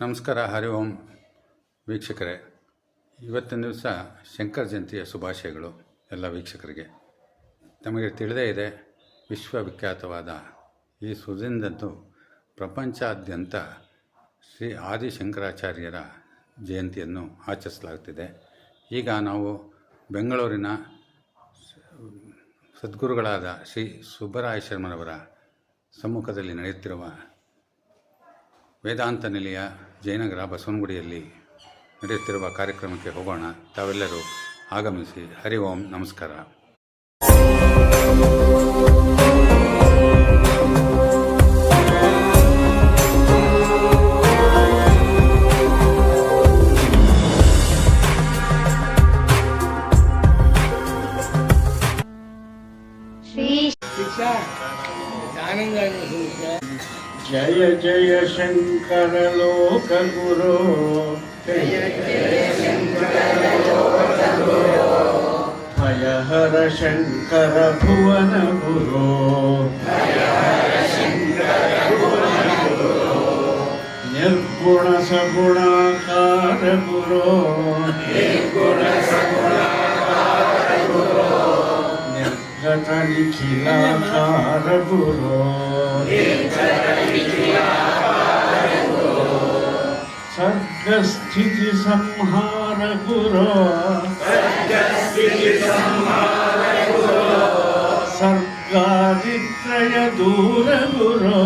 ನಮಸ್ಕಾರ, ಹರಿ ಓಂ. ವೀಕ್ಷಕರೇ, ಇವತ್ತಿನ ದಿವಸ ಶಂಕರ ಜಯಂತಿಯ ಶುಭಾಶಯಗಳು ಎಲ್ಲ ವೀಕ್ಷಕರಿಗೆ. ತಮಗೆ ತಿಳಿದೇ ಇದೆ, ವಿಶ್ವವಿಖ್ಯಾತವಾದ ಈ ಸುದಿನದಂದು ಪ್ರಪಂಚಾದ್ಯಂತ ಶ್ರೀ ಆದಿಶಂಕರಾಚಾರ್ಯರ ಜಯಂತಿಯನ್ನು ಆಚರಿಸಲಾಗುತ್ತಿದೆ ಈಗ ನಾವು ಬೆಂಗಳೂರಿನ ಸದ್ಗುರುಗಳಾದ ಶ್ರೀ ಸುಬ್ಬರಾಯ ಶರ್ಮರವರ ಸಮ್ಮುಖದಲ್ಲಿ ನಡೆಯುತ್ತಿರುವ ವೇದಾಂತ ನಿಲಯ ಜಯನಗರ ಬಸವನಗುಡಿಯಲ್ಲಿ ನಡೆಯುತ್ತಿರುವ ಕಾರ್ಯಕ್ರಮಕ್ಕೆ ಹೋಗೋಣ. ತಾವೆಲ್ಲರೂ ಆಗಮಿಸಿ. ಹರಿ ಓಂ. ನಮಸ್ಕಾರ. जय शङ्कर लोकगुरो भयहर शङ्कर भुवन गुरो निर्गुण सगुणाकार गुरो निर्गत निखिलाकार गुरो సర్గస్థితి సంహార గురో సర్గాదిత్రయ దూర గురో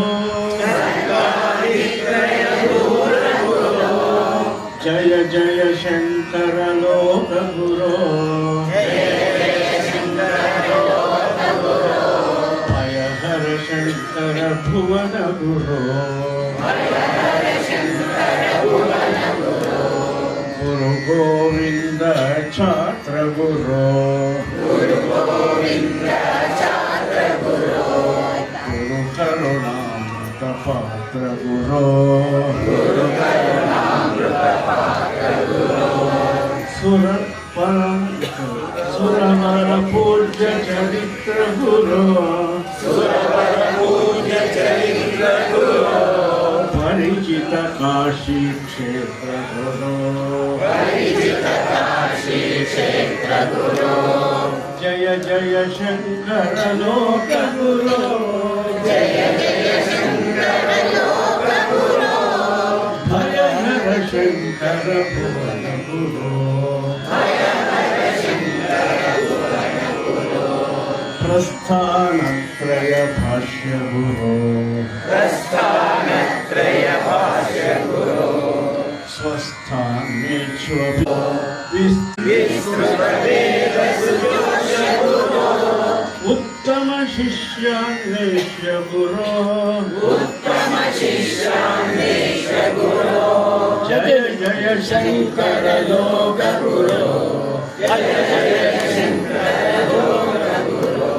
జయ జయ శంకర లోక భయ హర శంకర భువన గురో गोविन्द छात्र गुरो गुरु करुणामृत पात्र गुरो सुर परम सुरवर पूज्य चरित्र गुरो परिचित काशी क्षेत्र गुरो जय जय शङ्कर लोक गुरो भय हर शङ्कर भुवन गुरो प्रस्थानत्रय भाष्य गुरो ಶಿಷ್ಯನೇಶ್ಯ ಗುರು ಉತ್ತಮ ಶಿಷ್ಯನೇಶ್ಯ ಗುರು ಜಯ ಜಯ ಶಂಕರ ಯೋಗ ಗುರು ಜಯ ಜಯ ಶಂಕರ ಯೋಗ ಗುರು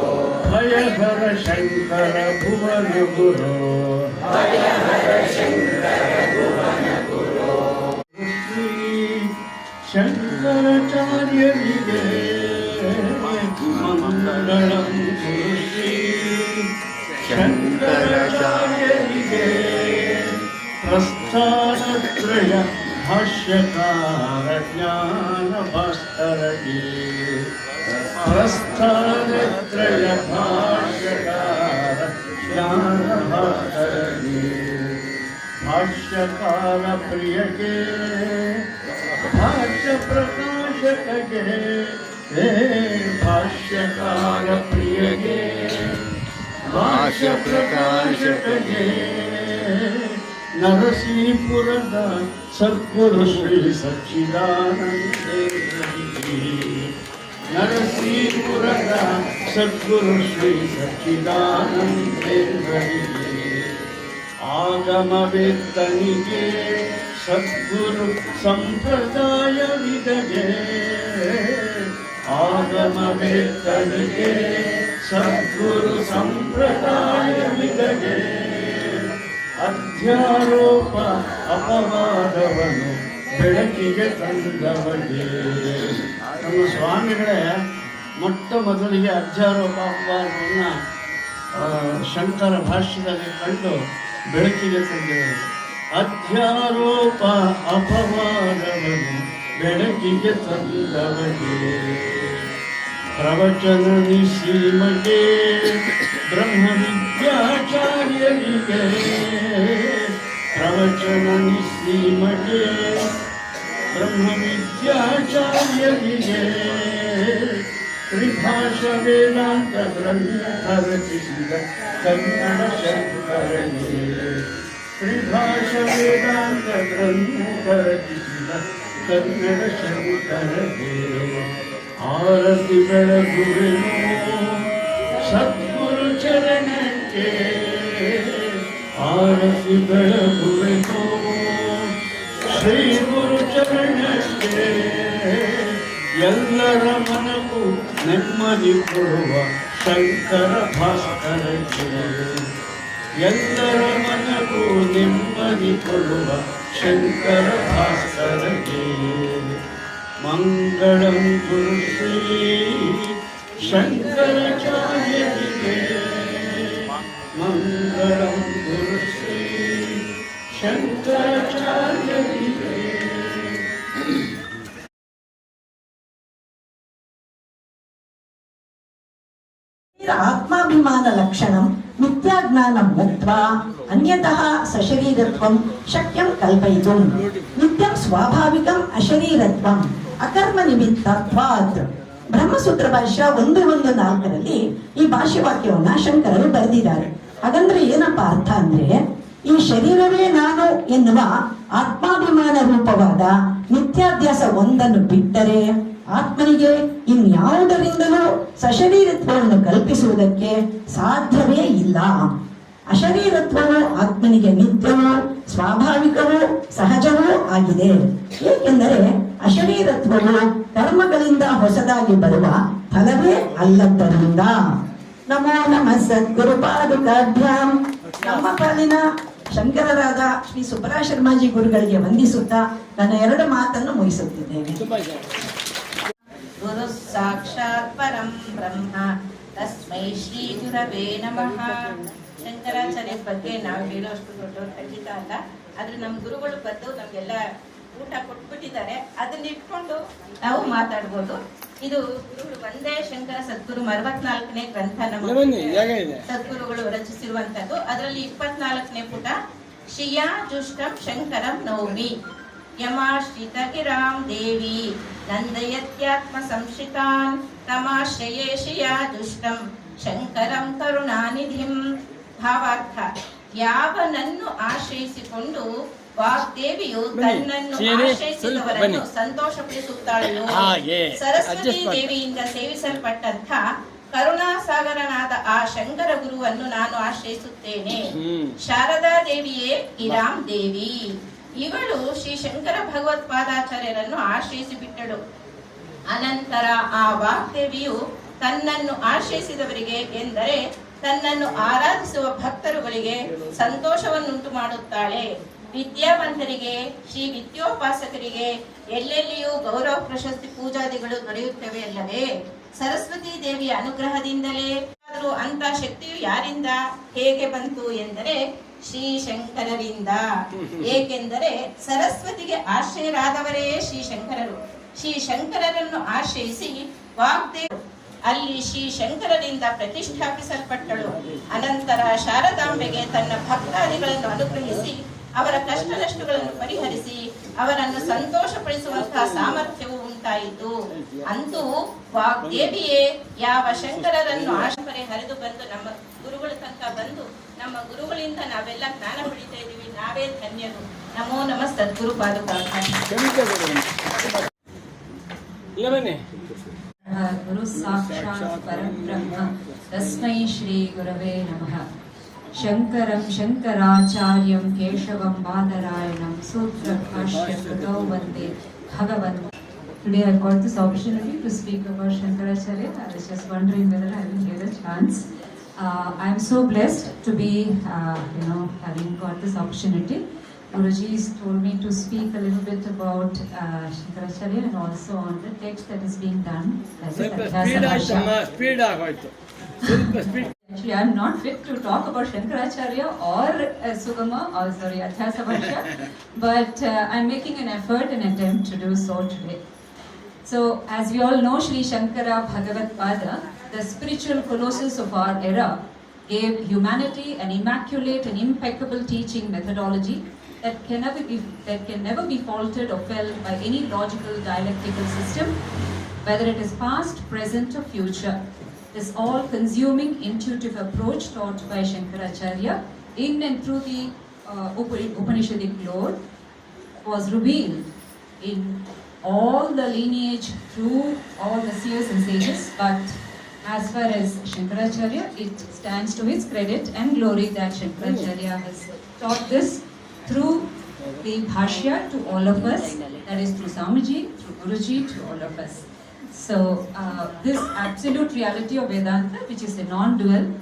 ಭಯ ಭರ ಶಂಕರ ಭುವನ ಗುರು त्रय भाष्यकारज्ञानभास्करये प्रस्थानत्रय भाष्यकारज्ञानभास्करये भाष्यकारप्रियके भाष्यप्रकाशकगे हे भाष्यकारप्रियके भाष्यप्रकाशकगे ನರಸೀಪುರದ ಸದ್ಗುರು ಶ್ರೀ ಸಚ್ಚಿದಾನಂದೇಂದ್ರರಿಗೆ ನರಸೀಪುರದ ಸದ್ಗುರು ಶ್ರೀ ಸಚ್ಚಿದಾನಂದೇಂದ್ರರಿಗೆ ಆಗಮವೇತ್ತನಿಗೆ ಸದ್ಗುರು ಸಂಪ್ರದಾಯವಿದಗೆ ಆಗಮವೇತ್ತನಿಗೆ ಸದ್ಗುರು ಸಂಪ್ರದಾಯವಿದಗೆ ಅಧ್ಯಾರೋಪ ಅಪವಾದವನ್ನು ಬೆಳಕಿಗೆ ತಂದವನೇ ನಮ್ಮ ಸ್ವಾಮಿಗಳೇ, ಮೊಟ್ಟ ಮೊದಲಿಗೆ ಅಧ್ಯಾರೋಪ ಅಪವಾದವನ್ನು ಶಂಕರ ಭಾಷ್ಯದಲ್ಲಿ ಕಂಡು ಬೆಳಕಿಗೆ ತಂದಿದ್ದಾರೆ ಅಧ್ಯಾರೋಪ ಅಪವಾದವನ್ನು ಬೆಳಕಿಗೆ ತಂದವಗೆ प्रवचन निश्रीमे ब्रह्म विद्याचार्य प्रवचन निश्रीमे ब्रह्म विद्याचार्य प्रवचननि श्रीमते ब्रह्मविद्याचार्यनिके। प्रवचननि श्रीमते ब्रह्मविद्याचार्यनिके। त्रिभाषवेदान्तग्रन्थरचित कन्नडशङ्करये कन्नड शंकर ಆರತಿ ಬೆಳಗುವೆನು, ಸದ್ಗುರು ಚರಣಕ್ಕೆ. ಆರತಿ ಬೆಳಗುವೆನು ಶ್ರೀ ಗುರು ಚರಣಕ್ಕೆ. ಎಲ್ಲರ ಮನಕ್ಕೂ ನೆಮ್ಮದಿ ಕೊಡುವ ಶಂಕರ ಭಾಸ್ಕರಕ್ಕೆ. ಎಲ್ಲರ ಮನಕ್ಕೂ ನೆಮ್ಮದಿ ಕೊಡುವ ಶಂಕರ ಭಾಸ್ಕರಕ್ಕೆ. மங்களம் குருஸ்ரீ சங்கராச்சாரியதிகே மங்களம் குருஸ்ரீ சங்கராச்சாரியதிகே आत्माभिमानलक्षणं मिथ्याज्ञानं गत्वा अन्यतः सशरीरत्वं शक्यं कल्पयितुं नित्यं स्वाभाविकम् अशरीरत्वं ಅಕರ್ಮ ನಿಮಿತ್ತ ತ್ವಾತ್ ಬ್ರಹ್ಮಸೂತ್ರ ಭಾಷ್ಯ ಒಂದು ಒಂದು ನಾಲ್ಕರಲ್ಲಿ ಈ ಭಾಷ್ಯವಾಕ್ಯವನ್ನ ಶಂಕರರು ಬರೆದಿದ್ದಾರೆ. ಹಾಗಂದ್ರೆ ಏನಪ್ಪಾ ಅರ್ಥ ಅಂದ್ರೆ, ಈ ಶರೀರವೇ ನಾನು ಎನ್ನುವ ಆತ್ಮಾಭಿಮಾನ ರೂಪವಾದ ನಿತ್ಯಾಭ್ಯಾಸ ಒಂದನ್ನು ಬಿಟ್ಟರೆ ಆತ್ಮನಿಗೆ ಇನ್ಯಾವುದರಿಂದಲೂ ಸಶರೀರತ್ವವನ್ನು ಕಲ್ಪಿಸುವುದಕ್ಕೆ ಸಾಧ್ಯವೇ ಇಲ್ಲ. ಅಶರೀರತ್ವವು ಆತ್ಮನಿಗೆ ನಿತ್ಯವೂ, ಸ್ವಾಭಾವಿಕವೂ, ಸಹಜವೂ ಆಗಿದೆ. ಏಕೆಂದರೆ ಅಶರೀರತ್ವವು ಕರ್ಮಗಳಿಂದ ಹೊಸದಾಗಿ ಬರುವ ಫಲವೇ ಅಲ್ಲದ್ದರಿಂದ. ನಮೋ ನಮಃ ಸದ್ಗುರು ಪಾದುಕಾಭ್ಯಾಂ ನಮ್ಮ ಪಾಲಿನ ಶಂಕರರಾದ ಶ್ರೀ ಸುಬ್ಬರಾ ಶರ್ಮಾಜಿ ಗುರುಗಳಿಗೆ ವಂದಿಸುತ್ತಾ ನನ್ನ ಎರಡು ಮಾತನ್ನು ಮುಗಿಸುತ್ತಿದ್ದೇನೆ. ಗುರು ಸಾಕ್ಷಾತ್ ಪರಂ ಬ್ರಹ್ಮ. ತಸ್ಮೈ ಶ್ರೀ ಗುರವೇ ನಮಃ. ಶಂಕರಾಚಾರ್ಯ ಬಗ್ಗೆ ನಾವು ಹೇಳೋಷ್ಟು ದೊಡ್ಡವ್ರು ಖಂಡಿತ ಅಲ್ಲ. ಆದ್ರೆ ನಮ್ಮ ಗುರುಗಳು ಬಂದು ನಮ್ಗೆಲ್ಲ ಊಟ ಕೊಟ್ಬಿಟ್ಟಿದ್ದಾರೆ. ಅದನ್ನ ಇಟ್ಕೊಂಡು ನಾವು ಮಾತಾಡ್ಬೋದು. ಇದು ಗುರುಗಳು ಒಂದೇ ಶಂಕರ ಸದ್ಗುರು ಅರವತ್ನಾಲ್ಕನೇ ಗ್ರಂಥ ನಮ್ಮ ಸದ್ಗುರುಗಳು ರಚಿಸಿರುವಂತದ್ದು ಅದರಲ್ಲಿ ಇಪ್ಪತ್ನಾಲ್ಕನೇ ಪುಟ ಶಿಯಾ ಜುಷ್ಟಂ ಶಂಕರಂ ನೌಮಿ ಯಮಾಶ್ರಿತಗಿರಾಂ ದೇವಿ ನಂದಯತ್ಯಾತ್ಮ ಸಂಶಿತಾನ್ ತಮಾಶ್ರಯೇ ಶಿಯಾ ದುಷ್ಟಂ ಶಂಕರಂ ಕರುಣಾನಿಧಿಂ ಭಾವಾರ್ಥ ಯಾವನನ್ನು ಆಶ್ರಯಿಸಿಕೊಂಡು ವಾಗ್ದೇವಿಯು ತನ್ನನ್ನು ಆಶ್ರಯಿಸಿದವರನ್ನು. ಸಂತೋಷಪಡಿಸುತ್ತಾಳೆಯೋ? ಸರಸ್ವತಿ. ದೇವಿಯಿಂದ ಸೇವಿಸಲ್ಪಟ್ಟಂತ ಕರುಣಾಸಾಗರನಾದ ಆ ಶಂಕರ ಗುರುವನ್ನು ನಾನು ಆಶ್ರಯಿಸುತ್ತೇನೆ. ಶಾರದಾ ದೇವಿಯೇ ಇರಾಮ್ ದೇವಿ. ಇವಳು ಶ್ರೀ ಶಂಕರ ಭಗವತ್ಪಾದಾಚಾರ್ಯರನ್ನು ಆಶ್ರಯಿಸಿ ಬಿಟ್ಟಳು ಅನಂತರ ಆ ವಾಗ್ದೇವಿಯು ತನ್ನನ್ನು ಆಶ್ರಯಿಸಿದವರಿಗೆ ಎಂದರೆ ತನ್ನನ್ನು ಆರಾಧಿಸುವ ಭಕ್ತರುಗಳಿಗೆ ಸಂತೋಷವನ್ನುಂಟು ಮಾಡುತ್ತಾಳೆ. ವಿದ್ಯಾವಂತರಿಗೆ, ಶ್ರೀ ವಿದ್ಯೋಪಾಸಕರಿಗೆ ಎಲ್ಲೆಲ್ಲಿಯೂ ಗೌರವ ಪ್ರಶಸ್ತಿ ಪೂಜಾದಿಗಳು ದೊರೆಯುತ್ತವೆ ಅಲ್ಲವೇ? ಸರಸ್ವತಿ ದೇವಿಯ ಅನುಗ್ರಹದಿಂದಲೇ ಆದರೂ ಅಂತ ಶಕ್ತಿಯು ಯಾರಿಂದ, ಹೇಗೆ ಬಂತು ಎಂದರೆ ಶ್ರೀ ಶಂಕರರಿಂದ ಏಕೆಂದರೆ ಸರಸ್ವತಿಗೆ ಆಶ್ರಯರಾದವರೇ ಶ್ರೀ ಶಂಕರರು ಶ್ರೀ ಶಂಕರರನ್ನು ಆಶ್ರಯಿಸಿ ವಾಗ್ದೇವ್ ಅಲ್ಲಿ ಶ್ರೀ ಶಂಕರರಿಂದ ಪ್ರತಿಷ್ಠಾಪಿಸಲ್ಪಟ್ಟಳು. ಅನಂತರ ಶಾರದಾಂಬೆಗೆ ತನ್ನ ಭಕ್ತಾದಿಗಳನ್ನು ಅನುಗ್ರಹಿಸಿ, ಅವರ ಕಷ್ಟ ನಷ್ಟಗಳನ್ನು ಪರಿಹರಿಸಿ, ಅವರನ್ನು ಸಂತೋಷಪಡಿಸುವಂತಹ ಸಾಮರ್ಥ್ಯವು ಉಂಟಾಯಿತು. ಅಂತೂ ವಾಗ್ದೇವಿಯೇ, ಯಾವ ಶಂಕರರನ್ನು ಆಶ್ರಯ ಹರಿದು ಬಂದು ನಮ್ಮ ಗುರುಗಳ ತನಕ ಬಂದು, ನಮ್ಮ ಗುರುಗಳಿಂದ ನಾವೆಲ್ಲ ಜ್ಞಾನ ಪಡಿತಾ ಇದ್ದೀವಿ. ನಾವೇ ಧನ್ಯರು. ನಮೋ ನಮ ಸದ್ಗುರು ಪಾದುಕಾಭ गुरुसाक्षात् परं ब्रह्म तस्मै श्रीगुरवे नमः शङ्करं शङ्कराचार्यं केशवं बादरायणं सूत्रभाष्यकृतौ वंदे भगवन् Today I got this opportunity to speak about Shankaracharya. I was just wondering whether I will get a chance. Uh, I am so blessed to be, uh, you know, having got this opportunity. Guruji's told me to speak a little bit about uh, Shankaracharya and also on the text that is being done. Actually, I'm not fit to talk about Shankaracharya or uh, Sugama or sorry, Adhyasa but uh, I'm making an effort and attempt to do so today. So, as we all know, Sri Shankara Bhagavat Pada, the spiritual colossus of our era, gave humanity an immaculate and impeccable teaching methodology that can never be, that can never be faulted or felt by any logical dialectical system, whether it is past, present, or future. This all consuming intuitive approach taught by Shankaracharya in and through the uh, Upanishadic lore was revealed in all the lineage through all the seers and sages, but as far as Shankaracharya, it stands to his credit and glory that Shankaracharya has taught this through the Bhashya to all of us, that is through Swamiji, through Guruji, to all of us. So, uh, this absolute reality of Vedanta, which is a non-dual,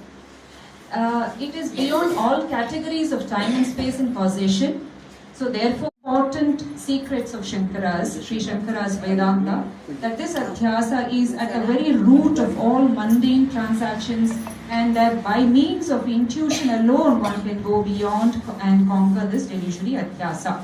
uh, it is beyond all categories of time and space and causation. So therefore, important secrets of Shankara's, Sri Shankara's Vedanta, that this adhyasa is at the very root of all mundane transactions and that by means of intuition alone one can go beyond and conquer this delusionary adhyasa.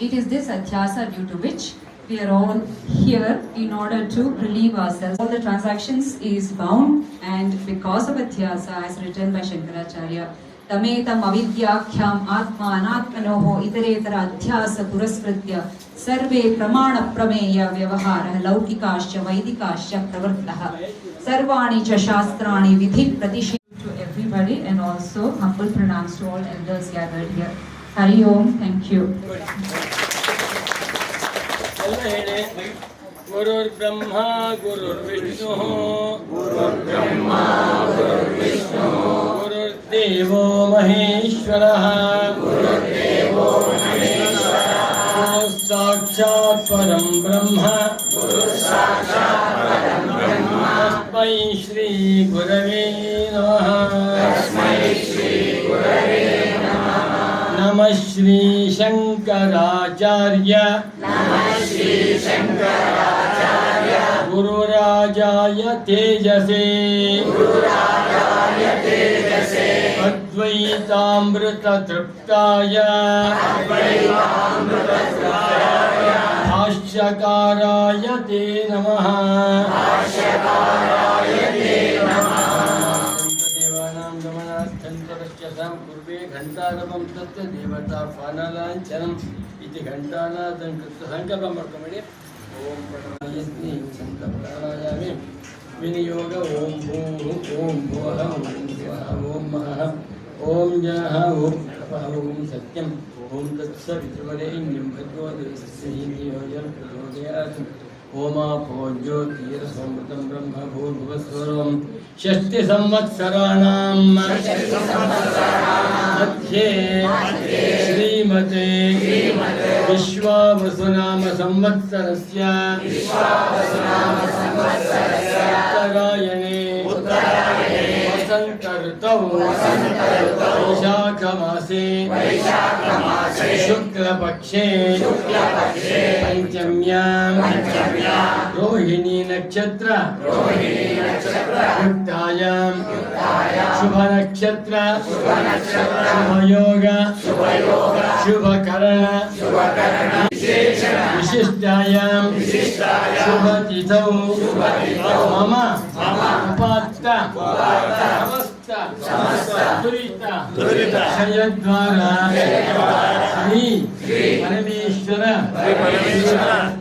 It is this adhyasa due to which we are all here in order to relieve ourselves. All the transactions is bound and because of adhyasa as written by Shankaracharya, तमेतम अविद्याख्याम आत्मा अनात्मनोः इतरेतर अध्यास पुरस्कृत्य सर्वे प्रमाण प्रमेय व्यवहारः लौकिकाश्च वैदिकाश्च प्रवृत्तः सर्वाणि च शास्त्राणि विधि प्रतिषेध to everybody and also humble pranams to all elders gathered here. Hari Om, thank you. गुरुर्ब्रह्मा गुरुर्विष्णु। गुरुर्ब्रह्मा गुरुर्विष्णु गुरुर्देव महेश्वर। गुरुर्देवो साक्षात् परं ब्रह्म। तस्मै श्रीगुरवे नमः। नमः श्रीशङ्कराचार्य नमः श्रीशङ्कराचार्य गुरुराजाय तेजसे। अद्वैतामृततृप्ताय। भाष्यकाराय ते नमः। पूर्वे घण्टारवं तत्र देवता फानलाञ्छनम् इति घण्टानादं कृत्वा सङ्कल्पं ఓం ప్రణాయస్మి చంద్రప్రాణాయామి వినియోగ ఓం భూ ఓం భోర ఓం మహ ఓం జాహ ఓం ఓం సత్యం. ఓం తత్సవిత్రుమదే భగవద్ యోజన ప్రచోదయాత్. होमा पूज्योतीरसमृतं ब्रह्म भूर्भुवस्वरं षष्टिसंवत्सराणां मध्ये श्रीमते विश्वावसुनाम संवत्सरस्य उत्तरायणे वसन्त ऋतौ वैशाखमासे शुक्लपक्षे पञ्चम्यां रोहिणी नक्षत्र युक्तायां शुभनक्षत्र शुभयोग शुभकरण विशिष्टायां शुभतिथौ मम उपात्त సమస్త. దురిత. దురిత. క్షయద్వారా శ్రీ పరమేశ్వర. పరమేశ్వరం.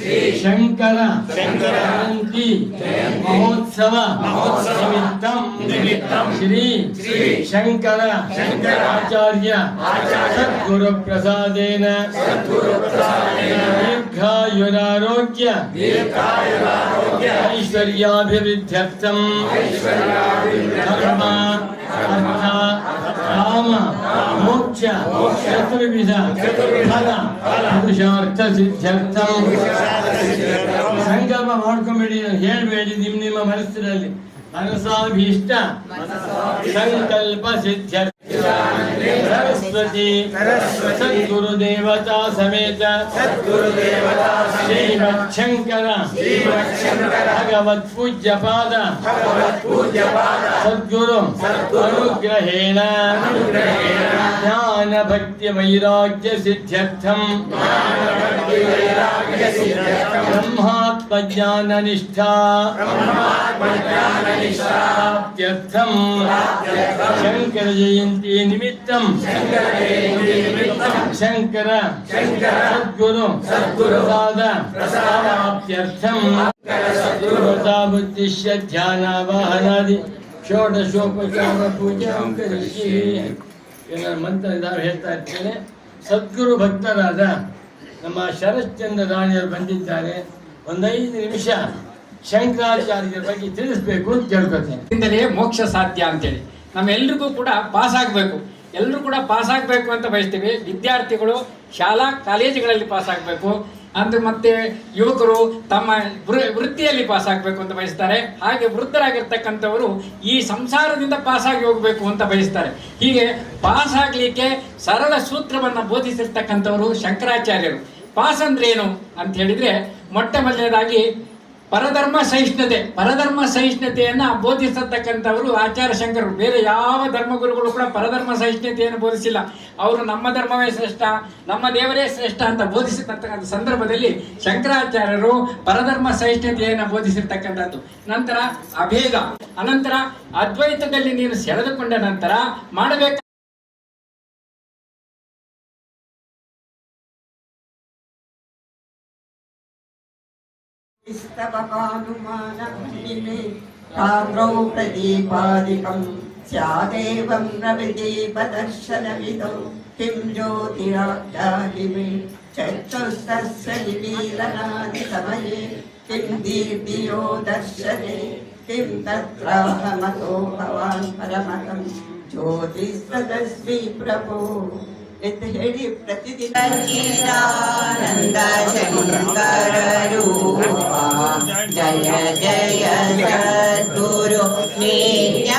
శ్రీ శంకర. శంకర. జయంతి. మహోత్సవ. శ్రీ శంకర. ఆచార్య. సద్గురు ప్రసాదేన దీర్ఘాయురారోగ్య. ఐశ్వర్యాభివృద్ధ్యర్థం. ಧರ್ಮ ಅರ್ಥ ಕಾಮ ಮೋಕ್ಷ ಚತುರ್ವಿಧ ಫಲ ಪುರುಷಾರ್ಥ ಸಿದ್ಧಾರ್ಥ ಸಂಕಲ್ಪ ಮಾಡ್ಕೊಂಬೇಡಿ ಹೇಳ್ಬೇಡಿ ನಿಮ್ ನಿಮ್ಮ ಮನಸ್ಸಿನಲ್ಲಿ ಮನಸಾಭೀಷ್ಟ ಸಂಕಲ್ಪ ಸಿದ್ಧಾರ್ಥ सरस्वती सद्गुरुदेवता समेत श्रीमच्छङ्कर भगवत्पूज्यपाद सद्गुरु अनुग्रहेण ज्ञानभक्तिवैराग्यसिद्ध्यर्थम् ब्रह्मात्मज्ञाननिष्ठा ಜಯಂತಿ ನಿಮಿತ್ತಂ. ಶಂಕರ. ಸದ್ಗುರು. ಪ್ರಸಾದ. ಪ್ರಾಪ್ತ್ಯರ್ಥಂ ಪ್ರತಾಪುದ್ದಿಶ್ಯ ಧ್ಯಾನ ವಾಹನಾದಿ ಷೋಡಶೋಪಚಾರ ಶೋಕ ಕರಿಸಿ ಎಲ್ಲ ಮಂತ್ರ ಹೇಳ್ತಾ ಇರ್ತೇನೆ. ಸದ್ಗುರು ಭಕ್ತರಾದ ನಮ್ಮ ಶರಶ್ಚಂದ್ರ ರಾಣಿಯವರು ಬಂದಿದ್ದಾರೆ. ಒಂದೈದು ನಿಮಿಷ ಶಂಕರಾಚಾರ್ಯರ ಬಗ್ಗೆ ತಿಳಿಸ್ಬೇಕು ಅಂತ ಇಂದಲೇ ಮೋಕ್ಷ ಸಾಧ್ಯ ಅಂತೇಳಿ. ನಮ್ಮೆಲ್ರಿಗೂ ಕೂಡ ಪಾಸ್ ಆಗಬೇಕು. ಎಲ್ಲರೂ ಕೂಡ ಪಾಸ್ ಆಗಬೇಕು ಅಂತ ಬಯಸ್ತೀವಿ. ವಿದ್ಯಾರ್ಥಿಗಳು ಶಾಲಾ, ಕಾಲೇಜುಗಳಲ್ಲಿ ಪಾಸ್ ಆಗಬೇಕು. ಅಂದ್ರೆ ಮತ್ತೆ ಯುವಕರು ತಮ್ಮ ವೃತ್ತಿಯಲ್ಲಿ ಪಾಸ್ ಆಗಬೇಕು ಅಂತ ಬಯಸ್ತಾರೆ. ಹಾಗೆ ವೃದ್ಧರಾಗಿರ್ತಕ್ಕಂಥವರು ಈ ಸಂಸಾರದಿಂದ ಪಾಸ್ ಆಗಿ ಹೋಗಬೇಕು ಅಂತ ಬಯಸ್ತಾರೆ. ಹೀಗೆ ಪಾಸ್ ಆಗ್ಲಿಕ್ಕೆ ಸರಳ ಸೂತ್ರವನ್ನು ಬೋಧಿಸಿರ್ತಕ್ಕಂಥವರು ಶಂಕರಾಚಾರ್ಯರು. ಪಾಸ್ ಅಂದ್ರೆ ಏನು ಅಂತ ಹೇಳಿದ್ರೆ ಮೊಟ್ಟ ಮೊದಲನೇದಾಗಿ ಪರಧರ್ಮ ಸಹಿಷ್ಣುತೆ. ಪರಧರ್ಮ ಸಹಿಷ್ಣುತೆಯನ್ನು ಬೋಧಿಸತಕ್ಕಂಥವರು ಆಚಾರ್ಯ ಶಂಕರರು. ಬೇರೆ ಯಾವ ಧರ್ಮಗುರುಗಳು ಕೂಡ ಪರಧರ್ಮ ಸಹಿಷ್ಣುತೆಯನ್ನು ಬೋಧಿಸಿಲ್ಲ. ಅವರು ನಮ್ಮ ಧರ್ಮವೇ ಶ್ರೇಷ್ಠ, ನಮ್ಮ ದೇವರೇ ಶ್ರೇಷ್ಠ ಅಂತ ಬೋಧಿಸಿರ್ತಕ್ಕಂಥ ಸಂದರ್ಭದಲ್ಲಿ ಶಂಕರಾಚಾರ್ಯರು ಪರಧರ್ಮ ಸಹಿಷ್ಣುತೆಯನ್ನು ಬೋಧಿಸಿರ್ತಕ್ಕಂಥದ್ದು. ನಂತರ ಅಭೇದ. ಅನಂತರ ಅದ್ವೈತದಲ್ಲಿ ನೀನು ಸೆಳೆದುಕೊಂಡ ನಂತರ ಮಾಡಬೇಕು రాత్రౌ ప్రదీపాదికం స్యాదేవం రవిదీపదర్శనమిదౌ కిం జ్యోతిరాఖ్యాహిమి చక్షుస్తస్య నిలీలనాది సమయే కిం దీర్ఘయో దర్శనే కిం తత్రాహమతో భవాన్ పరమకం జ్యోతిస్తదస్మి ప్రభో ಎಂದು ಹೇಳಿ ಪ್ರತಿದಿನ ಜಯ ಜಯ ಸದ್ಗುರು ನಿತ್ಯ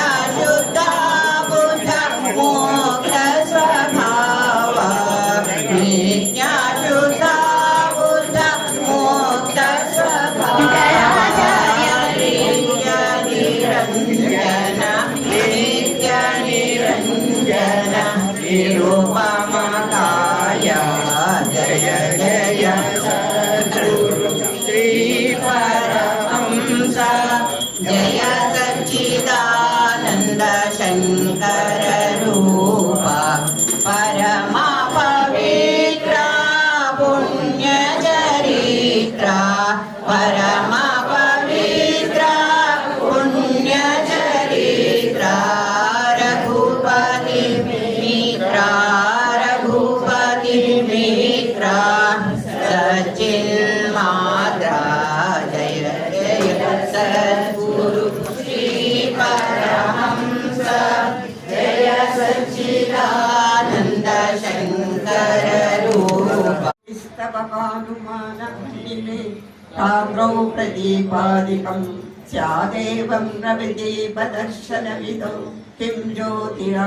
कान्द्रौ प्रदीपादिकम् स्यादेवं रविदीपदर्शनविदौ किं ज्योतिरा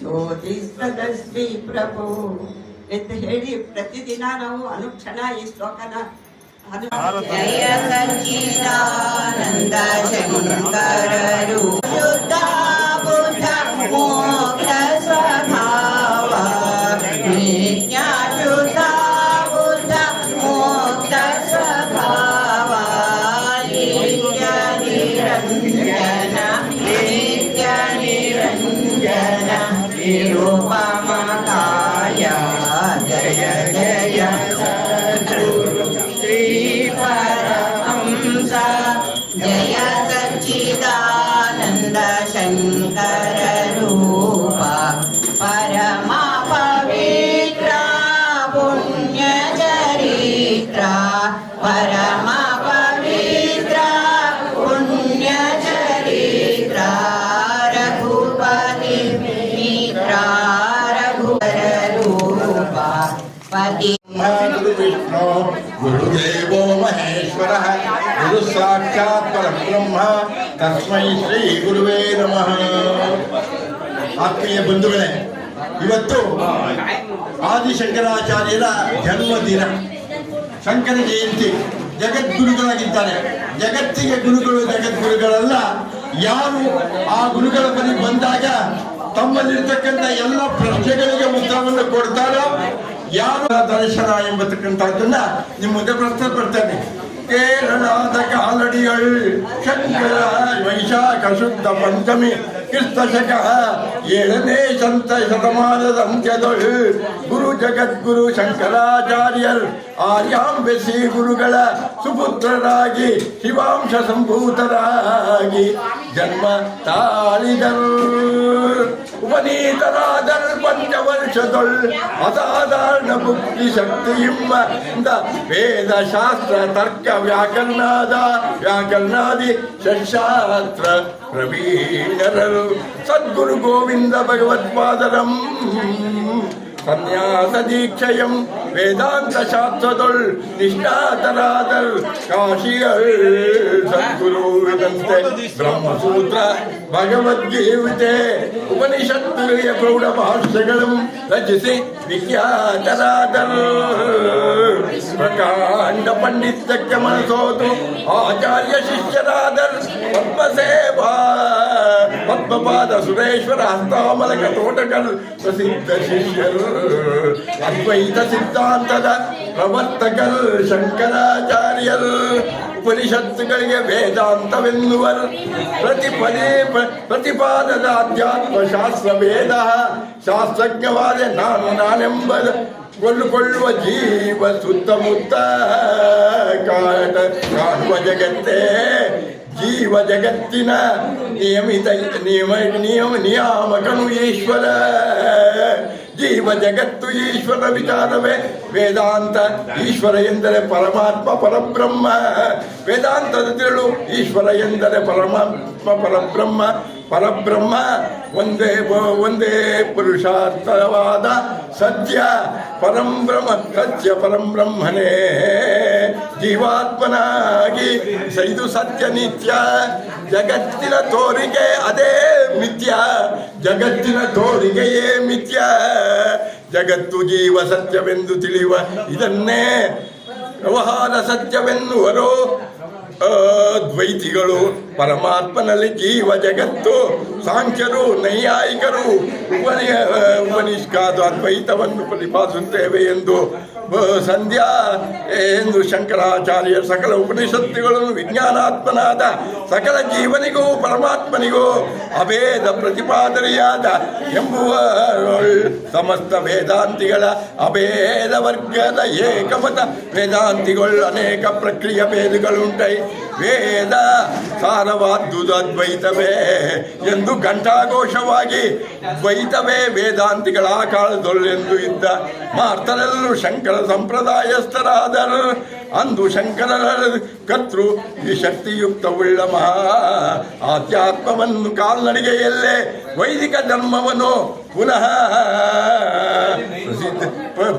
ಜ್ಯೋತಿಸ್ತದಸ್ಮಿ ಪ್ರಭು ಎಂದು ಹೇಳಿ ಪ್ರತಿದಿನ ನಾವು ಅನುಕ್ಷಣ ಈ ಶ್ಲೋಕನ ಅನು जय सच्चिदानन्द शङ्कर रूप शुद्धा बुद्ध विष्णु गुरुदेवो महेश्वरः गुरु साक्षात् परब्रह्म तस्मै श्री गुरुवे नमः ಆತ್ಮೀಯ ಬಂಧುಗಳೇ ಇವತ್ತು ಆದಿಶಂಕರಾಚಾರ್ಯರ ಜನ್ಮದಿನ ಶಂಕರ ಜಯಂತಿ ಜಗದ್ಗುರುಗಳಾಗಿದ್ದಾರೆ ಜಗತ್ತಿಗೆ ಗುರುಗಳು ಜಗದ್ಗುರುಗಳಲ್ಲ ಯಾರು ಆ ಗುರುಗಳ ಬಳಿ ಬಂದಾಗ ತಮ್ಮಲ್ಲಿರ್ತಕ್ಕಂಥ ಎಲ್ಲ ಪ್ರಶ್ನೆಗಳಿಗೆ ಉತ್ತರವನ್ನು ಕೊಡ್ತಾರೋ ಯಾರು ದರ್ಶನ ಎಂಬತಕ್ಕಂಥದ್ದನ್ನ ನಿಮ್ಮ ಮುಂದೆ ಪ್ರಸ್ತುತಪಡ್ತೇನೆ ಕೇರಳದ ಕಾಲಡಿಗಳು ಶಂಕರ ವೈಶಾಖ ಶುದ್ಧ ಪಂಚಮಿ ಕ್ರಿಸ್ತ ಶಕ ಏಳನೇ ಸಂತ ಶತಮಾನದ ಅಂತ್ಯದೊಳು ಗುರು ಜಗದ್ಗುರು ಶಂಕರಾಚಾರ್ಯರ್ ಆರ್ಯಾಂಬೆ ಶ್ರೀ ಗುರುಗಳ ಸುಪುತ್ರರಾಗಿ ಶಿವಾಂಶ ಸಂಭೂತರಾಗಿ ಜನ್ಮ ತಾಳಿದರು ಉಪನೀತರಾದರ್ ಪಂಚವರ್ಷದೊಳ್ ಅಸಾಧಾರಣ ಬುದ್ಧಿ ಶಕ್ತಿಯಿಂದ ವೇದ ಶಾಸ್ತ್ರ ತರ್ಕ ವ್ಯಾಕರಣಾದ ವ್ಯಾಕರಣಾದಿ ಷಟ್ಶಾಸ್ತ್ರ ಪ್ರವೀಣರರು గురు సద్గురు గోవింద భగవత్పాదరం సన్యాస దీక్షయం వేదాంత శాస్త్రతుల్ నిష్ఠాతరాదర్ కాశీయల్ సద్గురు విదంతే బ్రహ్మసూత్ర భగవద్గీతే ఉపనిషత్తుల్య ప్రౌఢ భాష్యగళం రచిసి విఖ్యాతరాదర్. ప్రకాండ పండిత్య మనసోతు ఆచార్య శిష్యరాదర్. పద్మసేవా ಪದ್ಮಪಾದ ಸುರೇಶ್ವರ ಹಸ್ತಾಮಲಕ ತೋಟಗಳು ಪ್ರಸಿದ್ಧ ಶಿಷ್ಯರು ಅದ್ವೈತ ಸಿದ್ಧಾಂತದ ಪ್ರವರ್ತಕರು ಶಂಕರಾಚಾರ್ಯರು ಉಪನಿಷತ್ತುಗಳಿಗೆ ವೇದಾಂತವೆನ್ನುವರು ಪ್ರತಿಪದೇ ಪ್ರ- ಪ್ರತಿಪಾದದ ಅಧ್ಯಾತ್ಮ ಶಾಸ್ತ್ರ ವೇದ ಶಾಸ್ತ್ರಜ್ಞವಾದ ನಾನು ನಾನೆಂಬ ಕೊಳ್ಳುಕೊಳ್ಳುವ ಜೀವ ಸುತ್ತಮುತ್ತ ಕಾಟ ಕಾಣುವ ಜಗತ್ತೇ ಜೀವ ಜಗತ್ತಿನ ನಿಯಮಿತ ನಿಯಮ ನಿಯಮ ನಿಯಾಮಕನು ಈಶ್ವರ ಜೀವ ಜಗತ್ತು ಈಶ್ವರ ವಿಚಾರವೇ ವೇದಾಂತ ಈಶ್ವರ ಎಂದರೆ ಪರಮಾತ್ಮ ಪರಬ್ರಹ್ಮ ವೇದಾಂತದ ತಿಳು ಈಶ್ವರ ಎಂದರೆ ಪರಮಾತ್ಮ ಪರಬ್ರಹ್ಮ ಪರಬ್ರಹ್ಮ, ಒಂದೇ ಒಂದೇ ಪುರುಷಾರ್ಥವಾದ ಸತ್ಯ ಪರಂಬ್ರಹ್ಮ ಸತ್ಯ ಪರಂಬ್ರಹ್ಮನೇ ಜೀವಾತ್ಮನಾಗಿ ಇದು ಸತ್ಯ ನಿತ್ಯ, ಜಗತ್ತಿನ ತೋರಿಗೆ ಅದೇ ಮಿಥ್ಯ, ಜಗತ್ತಿನ ತೋರಿಗೆಯೇ ಮಿಥ್ಯ. ಜಗತ್ತು ಜೀವ ಸತ್ಯವೆಂದು ತಿಳಿಯುವ ಇದನ್ನೇ ವ್ಯವಹಾರ ಸತ್ಯವೆನ್ನುವರು. ದ್ವೈತಿಗಳು ಪರಮಾತ್ಮನಲ್ಲಿ ಜೀವ ಜಗತ್ತು ಸಾಂಖ್ಯರು ನೈಯಾಯಿಕರು ಉಪನಿ ಉಪನಿಷ್ಕಾದ ಅದ್ವೈತವನ್ನು ಪ್ರತಿಪಾದಿಸುತ್ತೇವೆ ಎಂದು ಸಂಧ್ಯಾ ಎಂದು ಶಂಕರಾಚಾರ್ಯ ಸಕಲ ಉಪನಿಷತ್ತುಗಳನ್ನು ವಿಜ್ಞಾನಾತ್ಮನಾದ ಸಕಲ ಜೀವನಿಗೂ ಪರಮಾತ್ಮನಿಗೂ ಅಭೇದ ಪ್ರತಿಪಾದನೆಯಾದ ಎಂಬುವ ಸಮಸ್ತ ವೇದಾಂತಿಗಳ ಅಭೇದ ವರ್ಗದ ಏಕಮತ ವೇದಾಂತಿಗಳು ಅನೇಕ ಪ್ರಕ್ರಿಯೆ ಭೇದಗಳುಂಟೈ ವೇದ ಸಾರವಾದ್ದುದ್ವೈತವೇ ಎಂದು ಘಂಟಾಘೋಷವಾಗಿ ದ್ವೈತವೇ ವೇದಾಂತಿಗಳ ಆ ಕಾಲದೊಳ್ಳೆಂದು ಇದ್ದ ಮಾರ್ತರೆಲ್ಲರೂ ಶಂಕರ ಸಂಪ್ರದಾಯಸ್ಥರಾದರು, ಅಂದು ಶಂಕರರ ಕರ್ತೃ ಈ ಶಕ್ತಿಯುಕ್ತವುಳ್ಳ ಮಹಾ ಆಧ್ಯಾತ್ಮವನ್ನು ಕಾಲ್ನಡಿಗೆಯಲ್ಲೇ ವೈದಿಕ ಧರ್ಮವನ್ನು ಪುನಃ ಪ್ರಸಿದ್ಧ,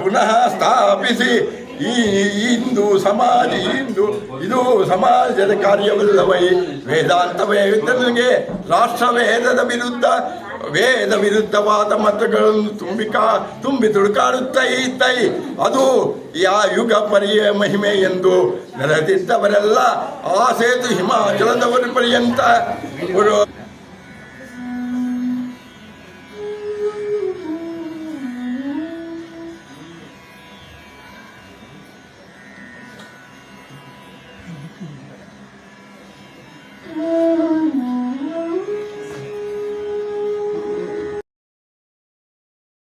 ಪುನಃ ಸ್ಥಾಪಿಸಿ ಈ ಇಂದು ಸಮಾಜ ಇಂದು ಇದು ಸಮಾಜದ ಕಾರ್ಯವಲ್ಲವೈ? ವೇದಾಂತವೇ ನನಗೆ ರಾಷ್ಟ್ರವೇದದ ವಿರುದ್ಧ, ವೇದ ವಿರುದ್ಧವಾದ ಮತಗಳನ್ನು ತುಂಬಿಕಾ, ತುಂಬಿ ತುಡುಕಾಡುತ್ತೈ ತೈ. ಅದು ಯಾ ಯುಗ ಪರಿಯ ಮಹಿಮೆ ಎಂದು ನೆಲೆದಿದ್ದವರೆಲ್ಲ, ಆ ಸೇತು ಹಿಮಾಚಲದವರು ಪರ್ಯಂತ.